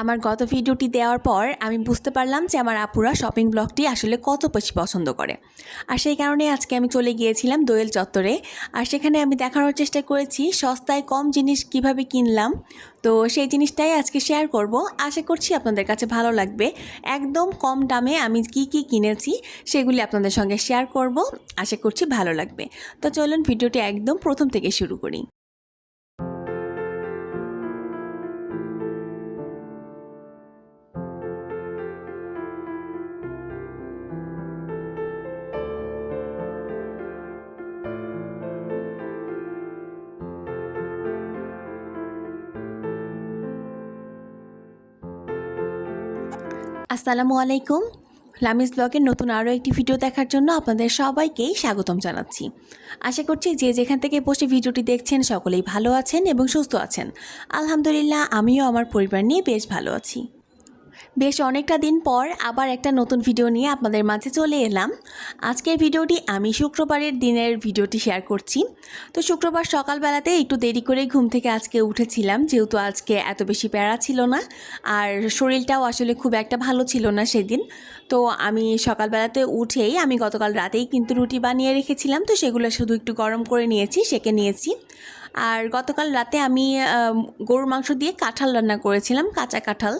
আমার গত ভিডিওটি দেওয়ার পর আমি বুঝতে পারলাম যে আমার আপুরা শপিং ব্লগটি আসলে কত বেশি পছন্দ করে। আর সেই কারণে আজকে আমি চলে গিয়েছিলাম দোয়েল চত্বরে। আর সেখানে আমি দেখানোর চেষ্টা করেছি সস্তায় কম জিনিস কীভাবে কিনলাম। তো সেই জিনিসটাই আজকে শেয়ার করব। আশা করছি আপনাদের কাছে ভালো লাগবে। একদম কম দামে আমি কি কি কিনেছি সেগুলি আপনাদের সঙ্গে শেয়ার করব। আশা করছি ভালো লাগবে। তো চলুন ভিডিওটি একদম প্রথম থেকে শুরু করি। আসসালামু আলাইকুম। লামিস ব্লগের নতুন আরও একটি ভিডিও দেখার জন্য আপনাদের সবাইকেই স্বাগতম জানাচ্ছি। আশা করছি যে যেখান থেকে বসে ভিডিওটি দেখছেন সকলেই ভালো আছেন এবং সুস্থ আছেন। আলহামদুলিল্লাহ, আমিও আমার পরিবার নিয়ে বেশ ভালো আছি। বেশ অনেকটা দিন পর আবার একটা নতুন ভিডিও নিয়ে আপনাদের মাঝে চলে এলাম। আজকের ভিডিওটি আমি শুক্রবারের দিনের ভিডিওটি শেয়ার করছি। তো শুক্রবার সকালবেলাতে একটু দেরি করে ঘুম থেকে আজকে উঠেছিলাম, যেহেতু আজকে এত বেশি প্যারা ছিল না। আর শরীরটাও আসলে খুব একটা ভালো ছিল না সেদিন। তো আমি সকালবেলাতে উঠেই, আমি গতকাল রাতেই কিন্তু রুটি বানিয়ে রেখেছিলাম, তো সেগুলো শুধু একটু গরম করে নিয়েছি, সেকে নিয়েছি। আর গতকাল রাতে আমি গরুর মাংস দিয়ে কাঁঠাল রান্না করেছিলাম, কাঁচা কাঁঠাল।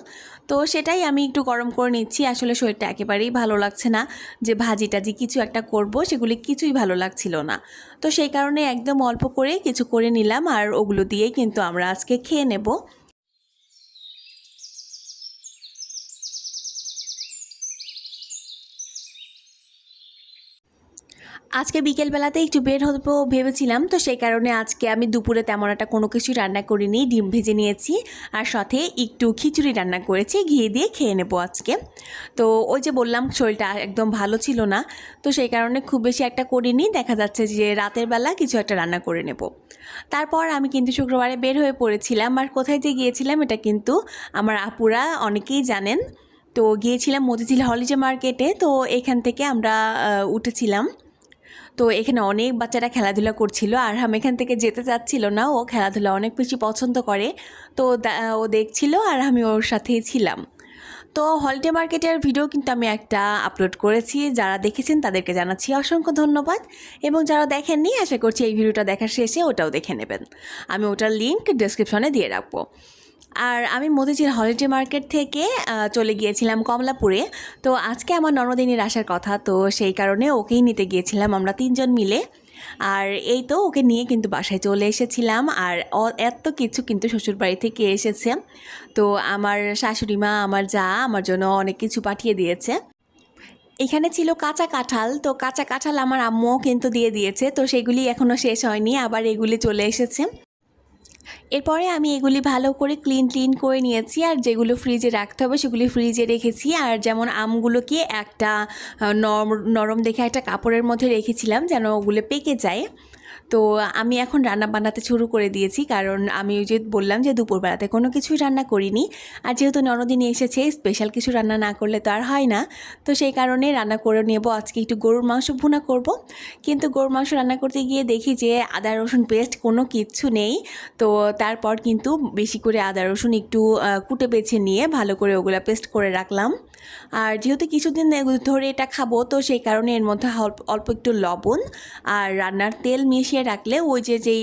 তো সেটাই আমি একটু গরম করে নিচ্ছি, আসলে শরীরটা একেবারেই ভালো লাগছে না। যে ভাজি টাজি কিছু একটা করব, সেগুলি কিছুই ভালো লাগছিল না। তো সেই কারণে একদম অল্প করে কিছু করে নিলাম, আর ওগুলো দিয়েই কিন্তু আমরা আজকে খেয়ে নেব। আজকে বিকেলবেলাতে একটু বের হব ভেবেছিলাম, তো সেই কারণে আজকে আমি দুপুরে তেমন একটা কোনো কিছু রান্না করিনি। ডিম ভেজে নিয়েছি আর সাথে একটু খিচুড়ি রান্না করেছি, ঘি দিয়ে খেয়ে নেব আজকে। তো ওই যে বললাম, শরীরটা একদম ভালো ছিল না, তো সেই কারণে খুব বেশি একটা করিনি। দেখা যাচ্ছে যে রাতের বেলা কিছু একটা রান্না করে নেব। তারপর আমি কিন্তু শুক্রবারে বের হয়ে পড়েছিলাম, আর কোথায় যে গিয়েছিলাম এটা কিন্তু আমার আপুরা অনেকেই জানেন। তো গিয়েছিলাম মতিঝিল হলিডে মার্কেটে, তো এখান থেকে আমরা উঠেছিলাম। তো এখানে অনেক বাচ্চারা খেলাধুলা করছিল। আর আমি এখান থেকে যেতে চাচ্ছিল না। ও খেলাধুলা অনেক বেশি পছন্দ করে। তো ও দেখছিল আর আমি ওর সাথেই ছিলাম। তো হলিডে মার্কেটের ভিডিও কিন্তু আমি একটা আপলোড করেছি। যারা দেখেছেন তাদেরকে জানাচ্ছি অসংখ্য ধন্যবাদ। এবং যারা দেখেননি, আশা করছি এই ভিডিওটা দেখার শেষে ওটাও দেখে নেবেন। আমি ওটার লিঙ্ক ডেসক্রিপশনে দিয়ে রাখব। আর আমি মতিঝিল হলিডে মার্কেট থেকে চলে গিয়েছিলাম কমলাপুরে। তো আজকে আমার ননদিনীর আসার কথা, তো সেই কারণে ওকেই নিতে গিয়েছিলাম আমরা তিনজন মিলে। আর এই তো ওকে নিয়ে কিন্তু বাসায় চলে এসেছিলাম, আর এত কিছু কিন্তু শ্বশুরবাড়ি থেকে এসেছে। তো আমার শাশুড়ি মা, আমার যা, আমার জন্য অনেক কিছু পাঠিয়ে দিয়েছে। এখানে ছিল কাঁচা কাঁঠাল, তো কাঁচা কাঁঠাল আমার আম্মুও কিন্তু দিয়ে দিয়েছে, তো সেগুলি এখনও শেষ হয়নি, আবার এগুলি চলে এসেছে। এরপরে আমি এগুলি ভালো করে ক্লিন ক্লিন করে নিয়েছি আর যেগুলো ফ্রিজে রাখতে হবে সেগুলি ফ্রিজে রেখেছি। আর যেমন আমগুলোকে একটা নরম নরম দেখে একটা কাপড়ের মধ্যে রেখেছিলাম যেন ওগুলো পেকে যায়। তো আমি এখন রান্না বান্নাতে শুরু করে দিয়েছি। কারণ আমি ওই যে বললাম যে দুপুরবেলাতে কোনো কিছুই রান্না করিনি। আর যেহেতু ননদিনী এসেছে স্পেশাল কিছু রান্না না করলে তো আর হয় না। তো সেই কারণে রান্না করে নেব। আজকে একটু গরুর মাংস ভুনা করব। কিন্তু গরুর মাংস রান্না করতে গিয়ে দেখি যে আদা, রসুন পেস্ট কোনো কিচ্ছু নেই। তো তারপর কিন্তু বেশি করে আদা, রসুন একটু কুটে বেছে নিয়ে ভালো করে ওগুলা পেস্ট করে রাখলাম। আর যেহেতু কিছুদিন ধরে এটা খাব, তো সেই কারণে এর মধ্যে অল্প অল্প একটু লবণ আর রান্নার তেল মিশিয়ে রাখলে ওই যে, যেই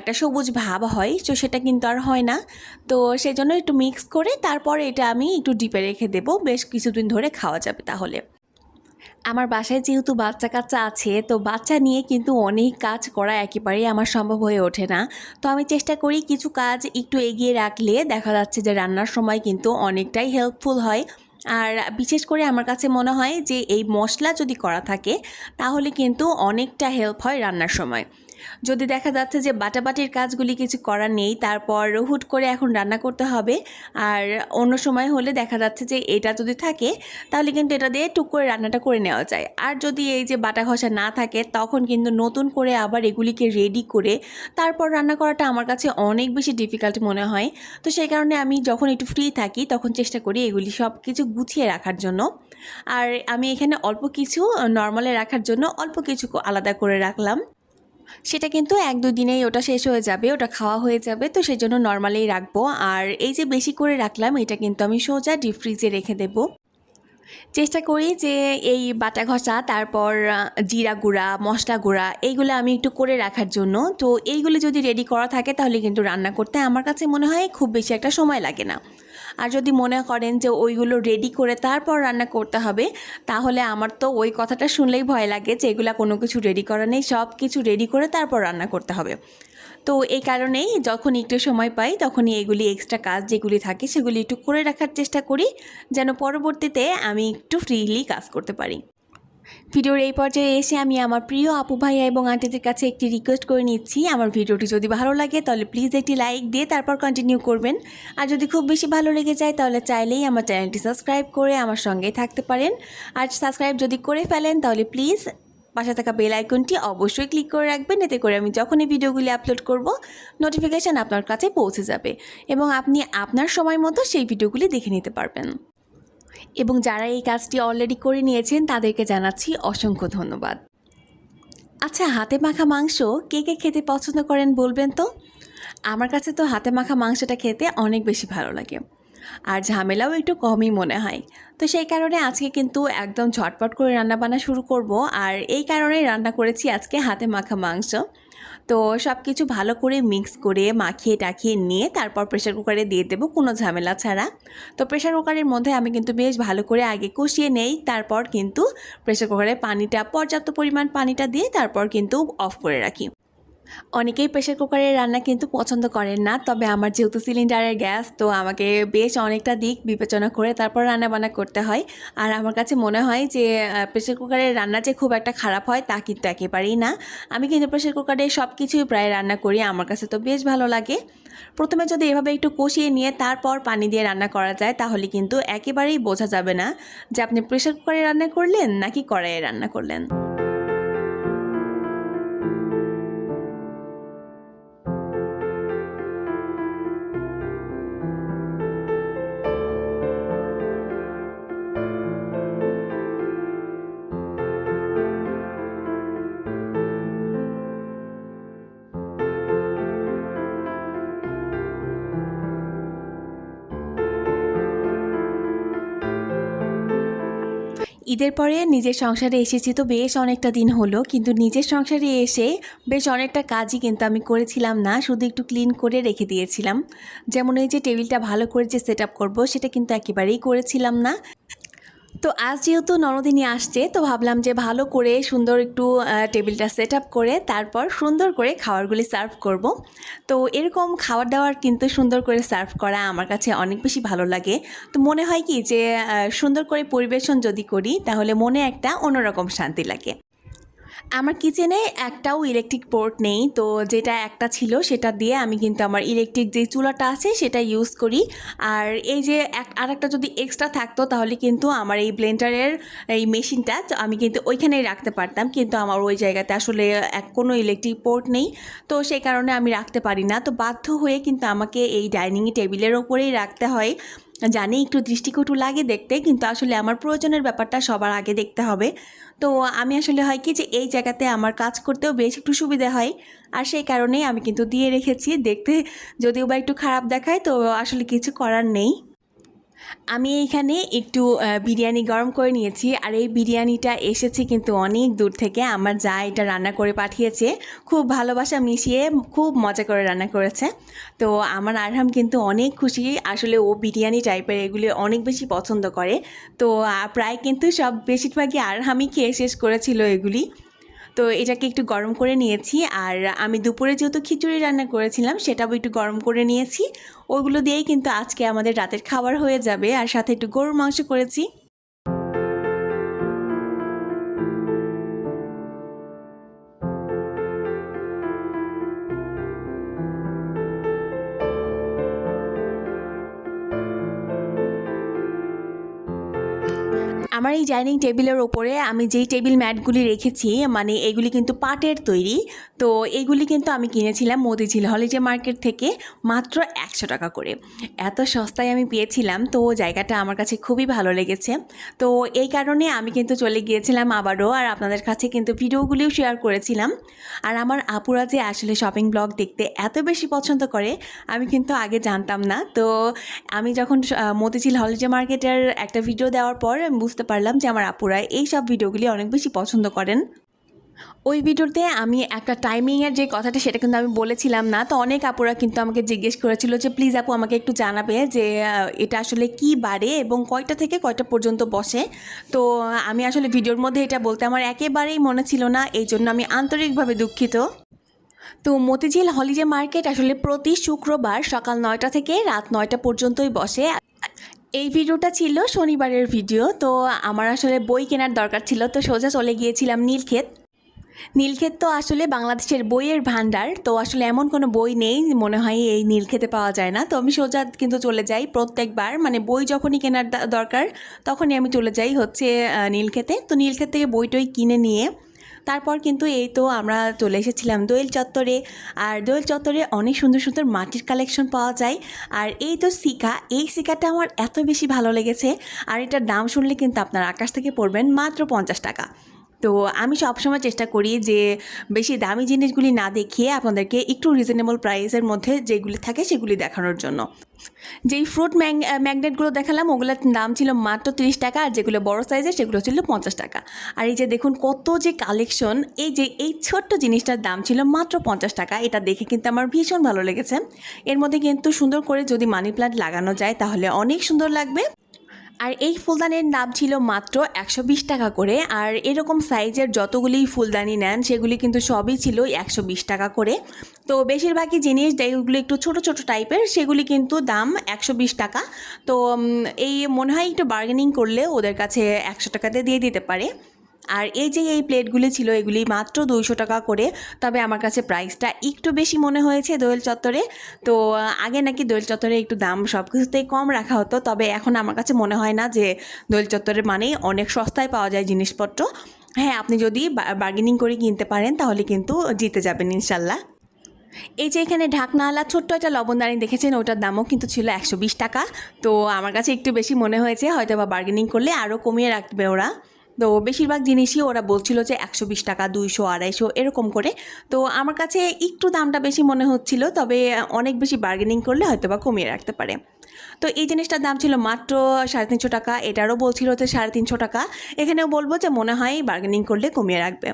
একটা সবুজ ভাব হয়, তো সেটা কিন্তু আর হয় না। তো সেই জন্য একটু মিক্স করে তারপরে এটা আমি একটু ডিপে রেখে দেবো, বেশ কিছুদিন ধরে খাওয়া যাবে তাহলে। আমার বাসায় যেহেতু বাচ্চা কাচ্চা আছে, তো বাচ্চা নিয়ে কিন্তু অনেক কাজ করা একেবারেই আমার সম্ভব হয়ে ওঠে না। তো আমি চেষ্টা করি কিছু কাজ একটু এগিয়ে রাখলে দেখা যাচ্ছে যে রান্নার সময় কিন্তু অনেকটাই হেল্পফুল হয়। আর বিশেষ করে আমার কাছে মনে হয় যে এই মশলা যদি করা থাকে, তাহলে কিন্তু অনেকটা হেল্প হয় রান্নার সময়। যদি দেখা যাচ্ছে যে বাটাবাটির কাজগুলি কিছু করার নেই, তারপর হুট করে এখন রান্না করতে হবে। আর অন্য সময় হলে দেখা যাচ্ছে যে এটা যদি থাকে, তাহলে কিন্তু এটা দিয়ে টুক করে রান্নাটা করে নেওয়া যায়। আর যদি এই যে বাটা ঘষা না থাকে, তখন কিন্তু নতুন করে আবার এগুলিকে রেডি করে তারপর রান্না করাটা আমার কাছে অনেক বেশি ডিফিকাল্ট মনে হয়। তো সেই কারণে আমি যখন একটু ফ্রি থাকি, তখন চেষ্টা করি এগুলি সব কিছু গুছিয়ে রাখার জন্য। আর আমি এখানে অল্প কিছু নর্মালে রাখার জন্য অল্প কিছু আলাদা করে রাখলাম। সেটা কিন্তু এক দুই দিনেই ওটা শেষ হয়ে যাবে, ওটা খাওয়া হয়ে যাবে, তো সেই জন্য নর্মালেই রাখব। আর এই যে বেশি করে রাখলাম, এটা কিন্তু আমি সোজা ডিপ ফ্রিজে রেখে দেবো। চেষ্টা করি যে এই বাটা ঘষা, তারপর জিরা গুঁড়া, মশলা গুঁড়া, এইগুলো আমি একটু করে রাখার জন্য। তো এইগুলো যদি রেডি করা থাকে, তাহলে কিন্তু রান্না করতে আমার কাছে মনে হয় খুব বেশি একটা সময় লাগে না। আর যদি মনে করেন যে ওইগুলো রেডি করে তারপর রান্না করতে হবে, তাহলে আমার তো ওই কথাটা শুনলেই ভয় লাগে যে এগুলো কোনো কিছু রেডি করা নেই, সব কিছু রেডি করে তারপর রান্না করতে হবে। তো এই কারণেই যখন একটু সময় পাই, তখনই এগুলি এক্সট্রা কাজ যেগুলি থাকে সেগুলি একটু করে রাখার চেষ্টা করি, যেন পরবর্তীতে আমি একটু ফ্রিলি কাজ করতে পারি। ভিডিওর এই পর্যায়ে এসে আমি আমার প্রিয় আপু ভাইয়া এবং আন্টিদের কাছে একটি রিকোয়েস্ট করে নিচ্ছি। আমার ভিডিওটি যদি ভালো লাগে তাহলে প্লিজ একটি লাইক দিয়ে তারপর কন্টিনিউ করবেন। আর যদি খুব বেশি ভালো লেগে যায় তাহলে চাইলেই আমার চ্যানেলটি সাবস্ক্রাইব করে আমার সঙ্গেই থাকতে পারেন। আর সাবস্ক্রাইব যদি করে ফেলেন তাহলে প্লিজ পাশে থাকা বেল আইকনটি অবশ্যই ক্লিক করে রাখবেন। এতে করে আমি যখনই ভিডিওগুলি আপলোড করব নোটিফিকেশান আপনার কাছে পৌঁছে যাবে এবং আপনি আপনার সময় মতো সেই ভিডিওগুলি দেখে নিতে পারবেন। এবং যারা এই কাজটি অলরেডি করে নিয়েছেন, তাদেরকে জানাচ্ছি অসংখ্য ধন্যবাদ। আচ্ছা হাতে মাখা মাংস কে কে খেতে পছন্দ করেন বলবেন তো? আমার কাছে তো হাতে মাখা মাংসটা খেতে অনেক বেশি ভালো লাগে। আর ঝামেলাও একটু কমই মনে হয়। তো সেই কারণে আজকে কিন্তু একদম ঝটপট করে রান্না বান্না শুরু করব। আর এই কারণেই রান্না করেছি আজকে হাতে মাখা মাংস। তো সব কিছু ভালো করে মিক্স করে মাখিয়ে টাখিয়ে নিয়ে তারপর প্রেশার কুকারে দিয়ে দেবো, কোনো ঝামেলা ছাড়া। তো প্রেশার কুকারের মধ্যে আমি কিন্তু বেশ ভালো করে আগে কষিয়ে নেই, তারপর কিন্তু প্রেশার কুকারে পানিটা, পর্যাপ্ত পরিমাণ পানিটা দিয়ে তারপর কিন্তু অফ করে রাখি। অনেকেই প্রেশার কুকারের রান্না কিন্তু পছন্দ করেন না, তবে আমার যেহেতু সিলিন্ডারের গ্যাস তো আমাকে বেশ অনেকটা দিক বিবেচনা করে তারপর রান্না বান্না করতে হয়। আর আমার কাছে মনে হয় যে প্রেশার কুকারের রান্না যে খুব একটা খারাপ হয় তা কিন্তু একেবারেই না। আমি কিন্তু প্রেশার কুকারে সব কিছুই প্রায় রান্না করি, আমার কাছে তো বেশ ভালো লাগে। প্রথমে যদি এভাবে একটু কষিয়ে নিয়ে তারপর পানি দিয়ে রান্না করা যায়, তাহলে কিন্তু একেবারেই বোঝা যাবে না যে আপনি প্রেশার কুকারে রান্না করলেন নাকি কড়াইয়ে রান্না করলেন। ঈদের পরে নিজের সংসারে এসেছি তো বেশ অনেকটা দিন হলো, কিন্তু নিজের সংসারে এসে বেশ অনেকটা কাজই কিন্তু আমি করেছিলাম না, শুধু একটু ক্লিন করে রেখে দিয়েছিলাম। যেমন এই যে টেবিলটা ভালো করে যে সেট আপ করব, সেটা কিন্তু একেবারেই করেছিলাম না। তো আজ যেহেতু নরদিনী আসছে, তো ভাবলাম যে ভালো করে সুন্দর একটু টেবিলটা সেট আপ করে তারপর সুন্দর করে খাবারগুলি সার্ভ করব। তো এরকম খাবার দাবার কিন্তু সুন্দর করে সার্ভ করা আমার কাছে অনেক বেশি ভালো লাগে। তো মনে হয় কি যে সুন্দর করে পরিবেশন যদি করি, তাহলে মনে একটা অন্যরকম শান্তি লাগে। আমার কিচেনে একটাও ইলেকট্রিক পোর্ট নেই। তো যেটা একটা ছিল সেটা দিয়ে আমি কিন্তু আমার ইলেকট্রিক যে চুলাটা আছে সেটা ইউজ করি। আর এই যে এক আর একটা যদি এক্সট্রা থাকতো তাহলে কিন্তু আমার এই ব্লেন্ডারের এই মেশিনটা আমি কিন্তু ওইখানেই রাখতে পারতাম। কিন্তু আমার ওই জায়গাতে আসলে এক কোনো ইলেকট্রিক পোর্ট নেই। তো সেই কারণে আমি রাখতে পারি না। তো বাধ্য হয়ে কিন্তু আমাকে এই ডাইনিং টেবিলের ওপরেই রাখতে হয়। জানি একটু দৃষ্টিকটু লাগে দেখতে, কিন্তু আসলে আমার প্রয়োজনের ব্যাপারটা সবার আগে দেখতে হবে। তো আমি আসলে হয় কি যে এই জায়গাতে আমার কাজ করতেও বেশ একটু সুবিধা হয়। আর সেই কারণেই আমি কিন্তু দিয়ে রেখেছি। দেখতে যদিও বা একটু খারাপ দেখায়, তো আসলে কিছু করার নেই। আমি এইখানে একটু বিরিয়ানি গরম করে নিয়েছি। আর এই বিরিয়ানিটা এসেছে কিন্তু অনেক দূর থেকে। আমার যা এটা রান্না করে পাঠিয়েছে, খুব ভালোবাসা মিশিয়ে খুব মজা করে রান্না করেছে। তো আমার আরহাম কিন্তু অনেক খুশি। আসলে ও বিরিয়ানি টাইপের এগুলি অনেক বেশি পছন্দ করে। তো প্রায় কিন্তু সব বেশিরভাগই আরহামই খেয়ে শেষ করেছিল এগুলি। তো এটাকে একটু গরম করে নিয়েছি আর আমি দুপুরে যেহেতু খিচুড়ি রান্না করেছিলাম, সেটাও একটু গরম করে নিয়েছি। ওইগুলো দিয়েই কিন্তু আজকে আমাদের রাতের খাবার হয়ে যাবে। আর সাথে একটু গরুর মাংস করেছি। এই ডাইনিং টেবিলের ওপরে আমি যেই টেবিল ম্যাটগুলি রেখেছি মানে এগুলি কিন্তু পাটের তৈরি, তো এগুলি কিন্তু আমি কিনেছিলাম মতিঝিল হলিডে মার্কেট থেকে মাত্র একশো টাকা করে। এত সস্তায় আমি পেয়েছিলাম, তো জায়গাটা আমার কাছে খুবই ভালো লেগেছে। তো এই কারণে আমি কিন্তু চলে গিয়েছিলাম আবারও, আর আপনাদের কাছে কিন্তু ভিডিওগুলিও শেয়ার করেছিলাম। আর আমার আপুরা যে আসলে শপিং ব্লগ দেখতে এত বেশি পছন্দ করে, আমি কিন্তু আগে জানতাম না। তো আমি যখন মতিঝিল হলিডে মার্কেটের একটা ভিডিও দেওয়ার পর আমি বুঝতে পারলাম যে আমার আপুরা এই সব ভিডিওগুলি অনেক বেশি পছন্দ করেন। ওই ভিডিওতে আমি একটা টাইমিংয়ের যে কথাটা সেটা কিন্তু আমি বলেছিলাম না। তো অনেক আপুরা কিন্তু আমাকে জিজ্ঞেস করেছিল যে, প্লিজ আপু, আমাকে একটু জানাবে যে এটা আসলে কি বারে এবং কয়টা থেকে কয়টা পর্যন্ত বসে? তো আমি আসলে ভিডিওর মধ্যে এটা বলতে আমার একেবারেই মনে ছিল না। এই জন্য আমি আন্তরিকভাবে দুঃখিত। তো, মতিঝিল হলিডে মার্কেট আসলে প্রতি শুক্রবার সকাল নয়টা থেকে রাত নয়টা পর্যন্তই বসে। এই ভিডিওটা ছিল শনিবারের ভিডিও, তো আমার আসলে বই কেনার দরকার ছিল, তো সোজা চলে গিয়েছিলাম নীলক্ষেত। নীলক্ষেত তো আসলে বাংলাদেশের বইয়ের ভান্ডার তো আসলে এমন কোনো বই নেই, মনে হয় এই নীলক্ষেতে পাওয়া যায় না। তো আমি সোজা কিন্তু চলে যাই প্রত্যেকবার মানে বই যখনই কেনার দরকার, তখনই আমি চলে যাই হচ্ছে নীলক্ষেতে। তো নীলক্ষেত থেকে বইটই কিনে নিয়ে তারপর কিন্তু এই তো আমরা চলে এসেছিলাম দোয়েল চত্বরে। আর দোয়েল চত্বরে অনেক সুন্দর সুন্দর মাটির কালেকশন পাওয়া যায়। আর এই তো সিকা, এই সিকাটা আমার এত বেশি ভালো লেগেছে। আর এটার দাম শুনলে কিন্তু আপনার আকাশ থেকে পড়বেন মাত্র পঞ্চাশ টাকা। তো আমি সবসময় চেষ্টা করি যে বেশি দামি জিনিসগুলি না দেখিয়ে আপনাদেরকে একটু রিজনেবল প্রাইসের মধ্যে যেগুলি থাকে সেগুলি দেখানোর জন্য। যেই ফ্রুট ম্যাং ম্যাগনেটগুলো দেখালাম, ওগুলোর দাম ছিল মাত্র তিরিশ টাকা আর যেগুলো বড় সাইজের সেগুলো ছিল পঞ্চাশ টাকা। আর এই যে দেখুন কত যে কালেকশন এই যে, এই ছোট্ট জিনিসটার দাম ছিল মাত্র পঞ্চাশ টাকা, এটা দেখে কিন্তু আমার ভীষণ ভালো লেগেছে। এর মধ্যে কিন্তু সুন্দর করে যদি মানি প্ল্যান্ট লাগানো যায় তাহলে অনেক সুন্দর লাগবে। আর এই ফুলদানির নাম ছিল মাত্র একশো বিশ টাকা করে, আর এরকম সাইজের যতগুলি ফুলদানি নেন, সেগুলি কিন্তু সবই ছিল একশো বিশ টাকা করে। তো বেশিরভাগই জিনিস যেগুলো একটু ছোট ছোট টাইপের সেগুলি কিন্তু দাম একশো বিশ টাকা। তো এই মনে হয় একটু বার্গেনিং করলে ওদের কাছে একশো টাকাতে দিয়ে দিতে পারে। আর এই যে এই প্লেটগুলি ছিল, এগুলি মাত্র দুইশো টাকা করে। তবে আমার কাছে প্রাইসটা একটু বেশি মনে হয়েছে দোয়েল চত্বরে। তো, আগে নাকি দোয়েল চত্বরে একটু দাম সব কিছুতেই কম রাখা হতো। তবে এখন আমার কাছে মনে হয় না যে দোয়েল চত্বরে মানেই অনেক সস্তায় পাওয়া যায় জিনিসপত্র। হ্যাঁ আপনি যদি বার্গেনিং করে কিনতে পারেন, তাহলে কিন্তু জিতে যাবেন ইনশাল্লাহ। এই যে এখানে ঢাকনাওয়ালা ছোট্ট একটা লবণদানি দেখেছেন, ওটার দামও কিন্তু ছিল একশো বিশ টাকা। তো, আমার কাছে একটু বেশি মনে হয়েছে হয়তো বা বার্গেনিং করলে আরও কমিয়ে রাখবে ওরা। তো বেশিরভাগ জিনিসই ওরা বলছিল যে একশো বিশ টাকা, দুইশো, আড়াইশো এরকম করে। তো আমার কাছে একটু দামটা বেশি মনে হচ্ছিল, তবে অনেক বেশি বার্গেনিং করলে হয়তো বা কমিয়ে রাখতে পারে। তো এই জিনিসটার দাম ছিল মাত্র সাড়ে তিনশো টাকা, এটারও বলছিল যে সাড়ে তিনশো টাকা। এখানেও বলব যে মনে হয় বার্গেনিং করলে কমিয়ে রাখবে।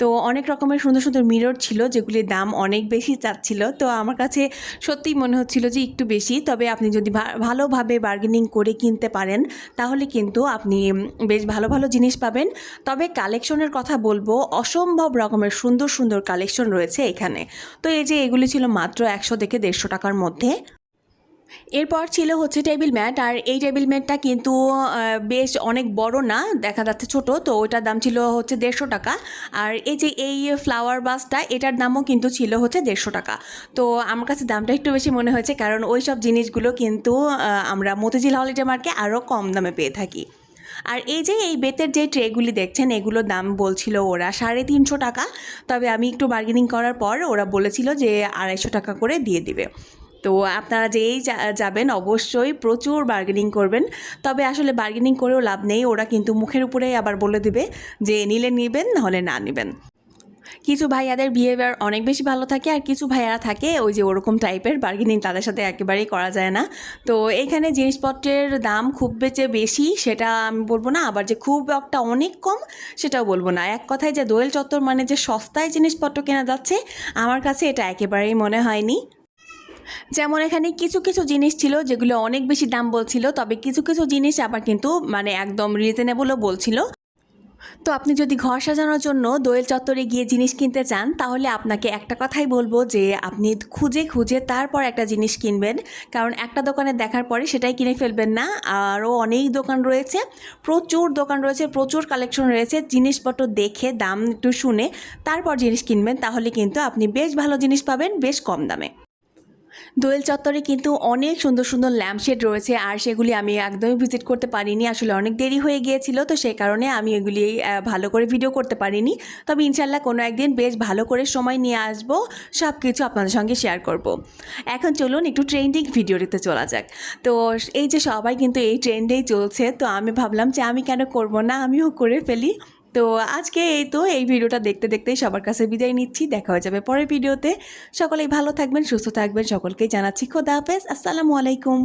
তো অনেক রকমের সুন্দর সুন্দর মিরর ছিল যেগুলির দাম অনেক বেশি চাচ্ছিল। তো আমার কাছে সত্যিই মনে হচ্ছিল যে একটু বেশি, তবে আপনি যদি ভালোভাবে বার্গেনিং করে কিনতে পারেন, তাহলে কিন্তু আপনি বেশ ভালো ভালো জিনিস পাবেন। তবে কালেকশনের কথা বলব, অসম্ভব রকমের সুন্দর সুন্দর কালেকশন রয়েছে এখানে। তো এই যে এগুলি ছিল মাত্র একশো থেকে দেড়শো টাকার মধ্যে। এরপর ছিল হচ্ছে টেবিল ম্যাট আর এই টেবিল ম্যাটটা কিন্তু বেশ অনেক বড় না, দেখা যাচ্ছে ছোট, তো ওটার দাম ছিল হচ্ছে দেড়শো টাকা। আর এই যে এই ফ্লাওয়ার বাসটা এটার দামও কিন্তু ছিল হচ্ছে দেড়শো টাকা। তো আমার কাছে দামটা একটু বেশি মনে হয়েছে, কারণ ওই সব জিনিসগুলো কিন্তু আমরা মতিঝিল হলিডে মার্কে আরও কম দামে পেয়ে থাকি। আর এই যে এই বেতের যে ট্রেগুলি দেখছেন, এগুলোর দাম বলছিল ওরা সাড়ে তিনশো টাকা। তবে আমি একটু বার্গেনিং করার পর ওরা বলেছিল যে আড়াইশো টাকা করে দিয়ে দিবে। তো আপনারা যেই যাবেন অবশ্যই প্রচুর বার্গেনিং করবেন। তবে আসলে বার্গেনিং করেও লাভ নেই, ওরা কিন্তু মুখের উপরেই আবার বলে দিবে যে নিলে নেবেন, নাহলে না নেবেন। কিছু ভাইয়াদের বিহেভিয়ার অনেক বেশি ভালো থাকে আর কিছু ভাইয়ারা থাকে ওই যে ওরকম টাইপের বার্গেনিং তাদের সাথে একেবারেই করা যায় না। তো এখানে জিনিসপত্রের দাম খুব বেচে বেশি সেটা আমি বলব না, আবার যে খুব একটা অনেক কম সেটাও বলব না। এক কথায় যে দোয়েল চত্বর মানে যে সস্তায় জিনিসপত্র কেনা যাচ্ছে, আমার কাছে এটা একেবারেই মনে হয়নি। যেমন এখানে কিছু কিছু জিনিস ছিল যেগুলো অনেক বেশি দাম বলছিল, তবে কিছু কিছু জিনিস আবার কিন্তু মানে একদম রিজনেবলও বলছিল। তো আপনি যদি ঘর সাজানোর জন্য দোয়েল চত্বরে গিয়ে জিনিস কিনতে চান, তাহলে আপনাকে একটা কথাই বলব যে আপনি খুঁজে খুঁজে তারপর একটা জিনিস কিনবেন। কারণ একটা দোকানে দেখার পরে সেটাই কিনে ফেলবেন না। আরও অনেক দোকান রয়েছে, প্রচুর দোকান রয়েছে, প্রচুর কালেকশন রয়েছে। জিনিসপত্র দেখে, দাম একটু শুনে তারপর জিনিস কিনবেন, তাহলে কিন্তু আপনি বেশ ভালো জিনিস পাবেন, বেশ কম দামে। দোয়েল চত্বরে কিন্তু অনেক সুন্দর সুন্দর ল্যাম্পশেড রয়েছে, আর সেগুলি আমি একদমই ভিজিট করতে পারিনি। আসলে অনেক দেরি হয়ে গিয়েছিল, তো সেই কারণে আমি এগুলি ভালো করে ভিডিও করতে পারিনি। তবে ইনশাল্লাহ কোনো একদিন বেশ ভালো করে সময় নিয়ে আসব সব কিছু আপনাদের সঙ্গে শেয়ার করব। এখন চলুন একটু ট্রেন্ডিং ভিডিওটিতে চলা যাক। তো এই যে সবাই কিন্তু এই ট্রেন্ডেই চলছে, তো আমি ভাবলাম যে আমি কেন করব না, আমিও করে ফেলি। তো আজকে এই তো, এই ভিডিওটা দেখতে দেখতে সবার কাছে বিদায় নিচ্ছি। দেখা হয়ে যাবে পরের ভিডিওতে। সকলেই ভালো থাকবেন, সুস্থ থাকবেন। সকলকে জানাচ্ছি খোদা হাফেজ। আসসালামু আলাইকুম।